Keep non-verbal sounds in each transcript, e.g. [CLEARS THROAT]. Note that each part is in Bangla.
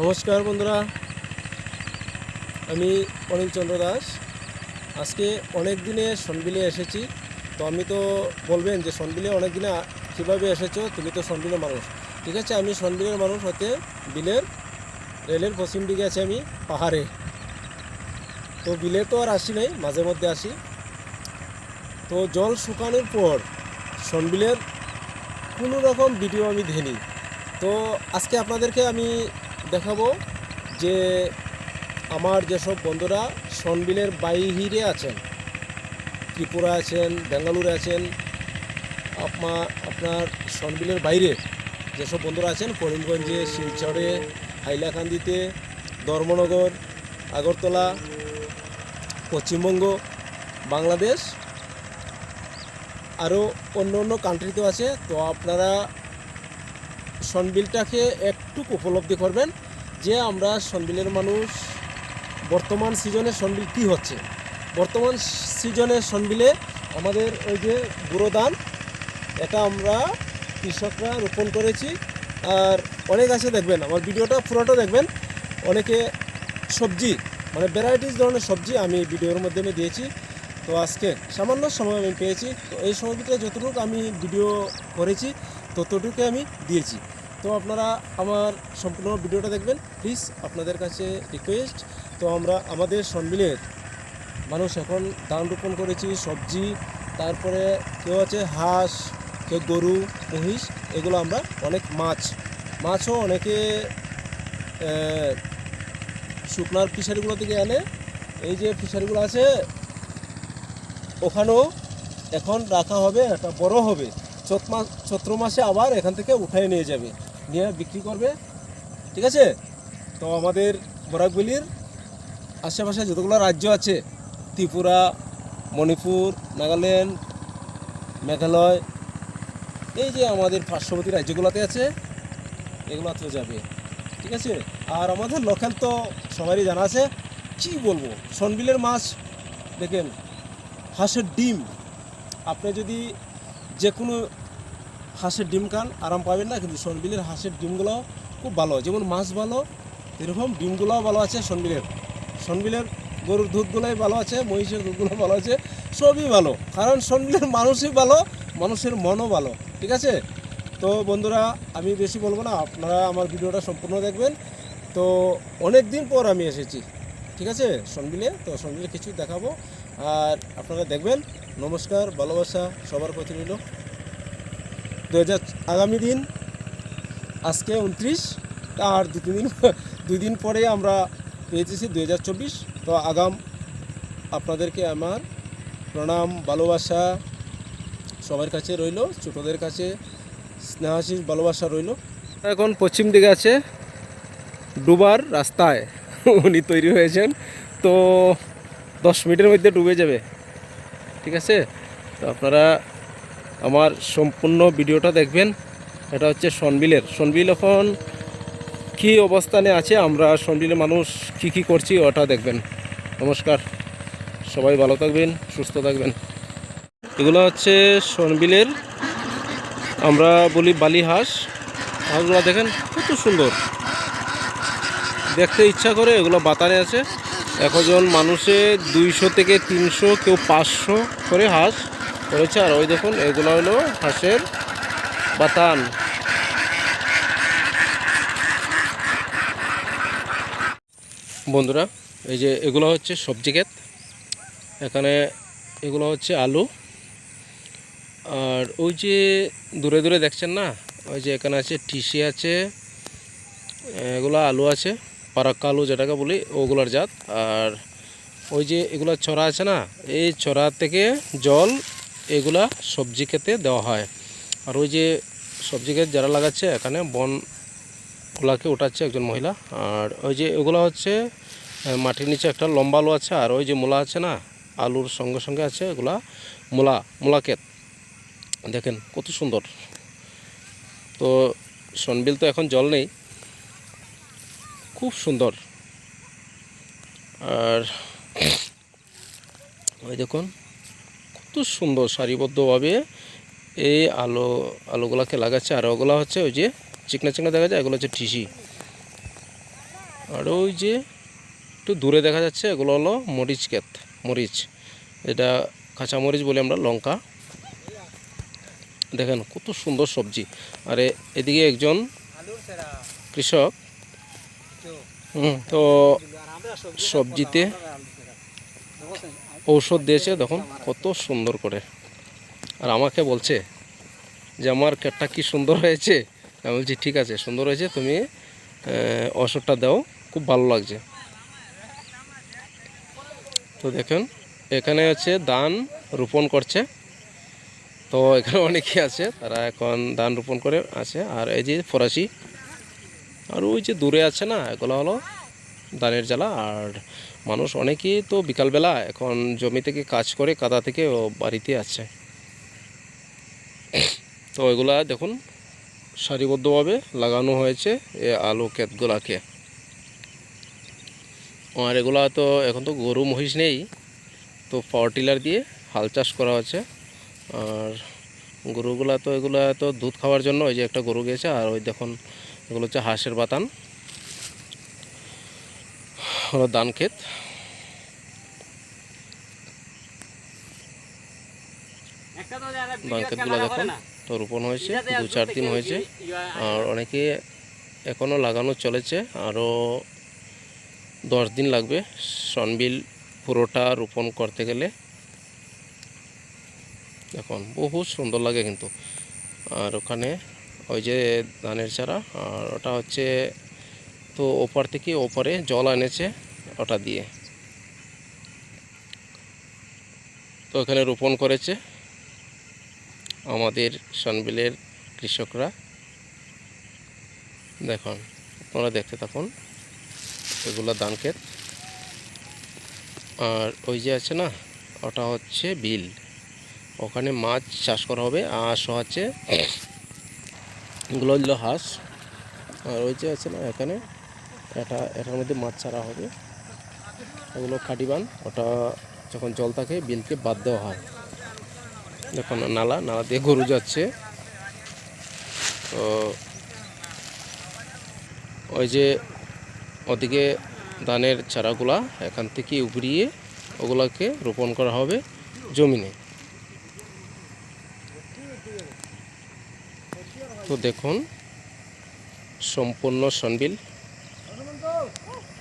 নমস্কার বন্ধুরা। আমি অনিল চন্দ্র দাস। আজকে অনেক দিনে সনবিলে এসেছি। তো আমি তো বলবেন যে সনবিলে অনেক দিনে কীভাবে এসেছ? তুমি তো সনবিলের মানুষ। ঠিক আছে, আমি সনবিলের মানুষ হতে বিলের রেলের পশ্চিম দিকে আছে আমি, পাহাড়ে। তো বিলে তো আর আসি নাই, মাঝে মধ্যে আসি। তো জল শুকানোর পর সনবিলের কোনো রকম ভিডিও আমি ধেনি তো আজকে আপনাদেরকে আমি দেখাবো যে আমার যেসব বন্ধুরা সনবিলের বাইরে আছেন, ত্রিপুরা আছেন, বেঙ্গালুরু আছেন আপনার আপনার সনবিলের বাইরে যেসব বন্ধুরা আছেন, করিমগঞ্জে, শিলচরে, হাইলাকান্দিতে, ধর্মনগর, আগরতলা, পশ্চিমবঙ্গ, বাংলাদেশ, আরও অন্য অন্য কান্ট্রিতেও আছে, তো আপনারা সনবিলটাকে একটু উপলব্ধি করবেন। যে আমরা সনবিলের মানুষ, বর্তমান সিজনে সনবিল কী হচ্ছে? বর্তমান সিজনে সনবিলে আমাদের ওই যে গুঁড়ো ধান, এটা আমরা কৃষকরা রোপণ করেছি। আর অনেক আছে দেখবেন, আমার ভিডিওটা পুরোটা দেখবেন। অনেকে সবজি মানে ভ্যারাইটিস ধরনের সবজি আমি ভিডিওর মাধ্যমে দিয়েছি। তো আজকে সামান্য সময় আমি পেয়েছি। তো এই সময় ভিতরে যতটুকু আমি ভিডিও করেছি ততটুকু আমি দিয়েছি। তো আপনারা আমার সম্পূর্ণ ভিডিওটা দেখবেন। প্লিজ আপনাদের কাছে রিকোয়েস্ট তো আমরা আমাদের সনবিলের মানুষ এখন ধান রোপণ করেছি, সবজি, তারপরে কেউ আছে হাঁস, কেউ গরু, মহিষ, এগুলো আমরা অনেক মাছ। মাছও অনেকে শুকনার ফিশারিগুলো থেকে আনে। এই যে ফিশারিগুলো আছে, ওখানেও এখন রাখা হবে, একটা বড় হবে। চৈত মাস চৈত্র মাসে আবার এখান থেকে উঠায় নিয়ে যাবে, নিয়ে বিক্রি করবে। ঠিক আছে? তো আমাদের বরাকবেলির আশেপাশে যতগুলো রাজ্য আছে, ত্রিপুরা, মণিপুর, নাগাল্যান্ড, মেঘালয়, এই যে আমাদের পার্শ্ববর্তী রাজ্যগুলোতে আছে এগুলোতেও যাবে। ঠিক আছে? আর আমাদের লোকাল তো সবারই জানা আছে, কী বলব? সনবিলের মাছ, দেখেন, হাঁসের ডিম। আপনি যদি যে কোনো হাঁসের ডিম খান, আরাম পাবেন না, কিন্তু সনবিলের হাঁসের ডিমগুলো খুব ভালো। যেমন মাছ ভালো, এরকম ডিমগুলোও ভালো আছে সনবিলের। সনবিলের গরুর দুধগুলোই ভালো আছে, মহিষের দুধগুলো ভালো আছে, সবই ভালো। কারণ সনবিলের মানুষই ভালো, মানুষের মনও ভালো, ঠিক আছে? তো বন্ধুরা, আমি বেশি বলব না, আপনারা আমার ভিডিওটা সম্পূর্ণ দেখবেন। তো অনেক দিন পর আমি এসেছি, ঠিক আছে, সনবিলে? তো সনবিলে কিছু দেখাবো। আর আপনারা দেখবেন, নমস্কার, ভালোবাসা সবার প্রতি রইল। দু হাজার আগামী দিন, আজকে উনত্রিশ, আর দু তিন দিন, দুই দিন পরে আমরা পেয়েছি দু হাজার চব্বিশ। তো আগাম আপনাদেরকে আমার প্রণাম, ভালোবাসা সবার কাছে রইল, ছোটদের কাছে স্নেহাশিস ভালোবাসা রইল। এখন পশ্চিম দিকে আছে ডুবার রাস্তায়, উনি তৈরি হয়েছেন। তো দশ মিনিটের মধ্যে ডুবে যাবে, ঠিক আছে? তো আপনারা আমার সম্পূর্ণ ভিডিওটা দেখবেন। এটা হচ্ছে সনবিলের। সনবিল এখন কী অবস্থানে আছে? আমরা সনবিলের মানুষ কি কি করছি ওটা দেখবেন। নমস্কার। সবাই ভালো থাকবেন, সুস্থ থাকবেন। এগুলো হচ্ছে সনবিলের, আমরা বলি বালি হাঁস হাঁসগুলো দেখেন কত সুন্দর। দেখতে ইচ্ছা করে এগুলো বাতানে আছে। একজন মানুষে দুইশো থেকে তিনশো, কেউ পাঁচশো করে হাঁস করেছে। আর ওই দেখুন, এগুলো হলো হাঁসের বাতান। বন্ধুরা, এই যে এগুলো হচ্ছে সবজি ক্ষেত। এখানে এগুলো হচ্ছে আলু। আর ওই যে দূরে দূরে দেখছেন না, ওই যে এখানে আছে টিসি আছে, এগুলো আলু আছে, পারাক্কা আলু যেটাকে বলি, ওগুলোর জাত। আর ওই যে এগুলো ছড়া আছে না, এই ছড়া থেকে জল এগুলা সবজি খেতে দেওয়া হয়। আর ওই যে সবজি ক্ষেত যারা লাগাচ্ছে, এখানে বন গুলাকে উঠাচ্ছে একজন মহিলা। আর ওই যে এগুলো হচ্ছে মাটির নিচে একটা লম্বা আলু আছে, আর ওই যে মূলা আছে না, আলুর সঙ্গে সঙ্গে আছে এগুলা মূলা মূলা ক্ষেত। দেখেন কত সুন্দর। তো সনবিল তো এখন জল নেই। খুব সুন্দর। আর ওই দেখুন সুন্দর সারিবদ্ধভাবে এই আলো আলোগুলাকে লাগাচ্ছে। আর ওগুলা হচ্ছে ওই যে চিকনা চিকনা দেখা যায় এগুলো হচ্ছে টিসি। আর ওই যে একটু দূরে দেখা যাচ্ছে এগুলো হলো মরিচ ক্ষেত মরিচ। এটা কাঁচা মরিচ বলি আমরা লঙ্কা। দেখেন কত সুন্দর সবজি। আর এদিকে একজন কৃষক হুম, তো সবজিতে ঔষধ দিয়েছে, দেখুন কত সুন্দর করে। আর আমাকে বলছে যে, আমার ক্ষেতটা কি সুন্দর হয়েছে? আমি বলছি, ঠিক আছে, সুন্দর হয়েছে, তুমি ওষুধটা দাও, খুব ভালো লাগছে। তো দেখুন, এখানে হচ্ছে ধান রোপণ করছে। তো এখানে অনেকেই আছে, তারা এখন ধান রোপণ করে আছে। আর এই যে ফরাসি, আর ওই যে দূরে আছে না, এগুলো হলো ধানের জ্বালা, আর মানুষ অনেকেই তো বিকালবেলা এখন জমি থেকে কাজ করে কাদা থেকে ও বাড়িতে আছে। তো এগুলা দেখুন, সারিবদ্ধভাবে লাগানো হয়েছে এ আলু ক্ষেতগুলাকে। আর এগুলা তো এখন তো গরু, মহিষ নেই, তো পাওয়ার টিলার দিয়ে হাল চাষ করা হচ্ছে। আর গরুগুলা তো এগুলা তো দুধ খাওয়ার জন্য, ওই যে একটা গরু গেছে আর ওই দেখুন, এগুলো হচ্ছে হাঁসের বাতান। হলো ধান ক্ষেত ধান ক্ষেতগুলো দেখুন, তো রোপণ হয়েছে, দু চার দিন হয়েছে। আর অনেকে এখনও লাগানো চলেছে, আরও দশ দিন লাগবে সনবিল পুরোটা রোপণ করতে গেলে। এখন বহু সুন্দর লাগে কিন্তু। আর ওখানে ওই যে ধানের চারা, আর ওটা হচ্ছে তো ওপার থেকে ওপারে জল এনেছে ওটা দিয়ে। তো এখানে রোপণ করেছে আমাদের সনবিলের কৃষকরা। দেখুন, আপনারা দেখতে থাকুন এগুলো ধান ক্ষেত আর ওই যে আছে না, ওটা হচ্ছে বিল। ওখানে মাছ চাষ করা হবে, আঁশ হচ্ছে এগুলো [CLEARS THROAT] হাঁস। আর ওই যে আছে না, এখানে এটা, এটার মধ্যে মাছ ছাড়া হবে। এগুলো খাটিবান ওটা যখন জল থাকে বিলকে বাদ দেওয়া হয়। দেখুন, নালা নালা দিয়ে গরু যাচ্ছে। তো ওই যে ওদিকে ধানের চারাগুলা, এখান থেকে উপরিয়ে ওগুলাকে রোপণ করা হবে জমিনে। তো দেখুন, সম্পূর্ণ সনবিল।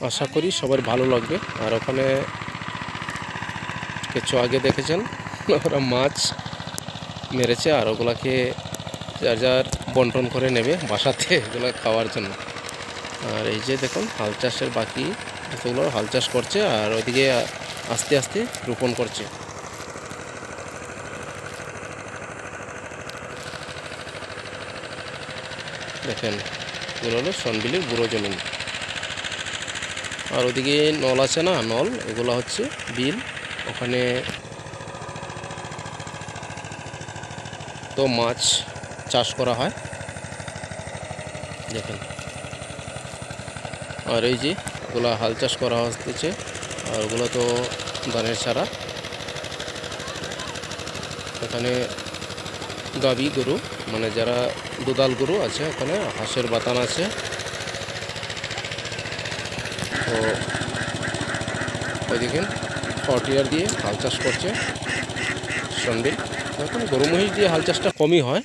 আশা করি সবার ভালো লাগবে। আর ওখানে কিছু আগে দেখেছেন? ওরা মাছ মেরেছে আর ওগুলাকে যার যার বন্টন করে নেবে বাসাতে এগুলো খাওয়ার জন্য। আর এই যে দেখুন, হাল চাষের বাকি এতগুলো হাল চাষ করছে আর ওইদিকে আস্তে আস্তে রোপণ করছে। দেখেন, এগুলো হলো সনবিলের বুড়ো জমিন। আর ওদিকে নল আছে না, নল, এগুলো হচ্ছে বিল, ওখানে তো মাছ চাষ করা হয়। দেখেন। আর এই যে ওগুলো হাল চাষ করা হচ্ছে, আর ওগুলো তো ধানের ছাড়া এখানে গাবি গরু মানে যারা দুধাল গরু আছে, ওখানে হাঁসের বাতান আছে। তো ওইদিকে ফর্টিয়ার দিয়ে হাল চাষ করছে সন্ডে এখন গরু মহিষ দিয়ে হাল চাষটা কমই হয়।